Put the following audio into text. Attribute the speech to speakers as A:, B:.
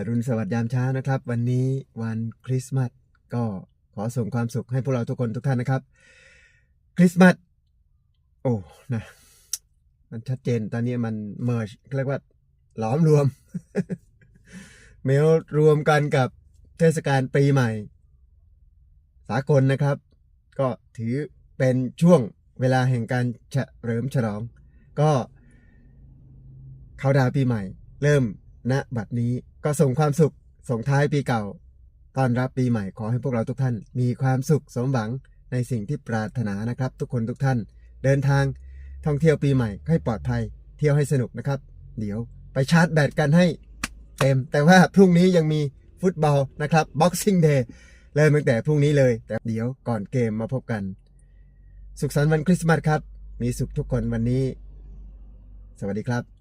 A: อรุณสวัสดิ์ยามเช้านะครับ วันนี้วันคริสต์มาสก็ขอส่งความสุขให้พวกเราทุกคนทุกท่านนะครับ คริสต์มาสโอ้นะมันชัดเจนตอนนี้มันเมิร์ชเรียกว่าหลอมรวม เมลรวมกันกับเทศกาลปีใหม่ สากลนะครับ ก็ถือเป็นช่วงเวลาแห่งการเฉลิมฉลอง ก็เขาดาวปีใหม่ เริ่ม ณบัดนี้ก็ส่งความสุขส่งท้ายปีเก่าต้อนรับปีใหม่ขอให้พวกเราทุกท่าน มีความสุขสมหวังในสิ่งที่ปรารถนานะครับ ทุกคนทุกท่าน เดินทางท่องเที่ยวปีใหม่ให้ปลอดภัย เที่ยวให้สนุกนะครับ เดี๋ยวไปชาร์จแบตกันให้เต็ม แต่ว่าพรุ่งนี้ยังมีฟุตบอลนะครับ Boxing Day เริ่มตั้งแต่พรุ่งนี้เลย แต่เดี๋ยวก่อนเกมมาพบกัน สุขสันต์วันคริสต์มาสครับ มีสุขทุกคนวันนี้ สวัสดีครับ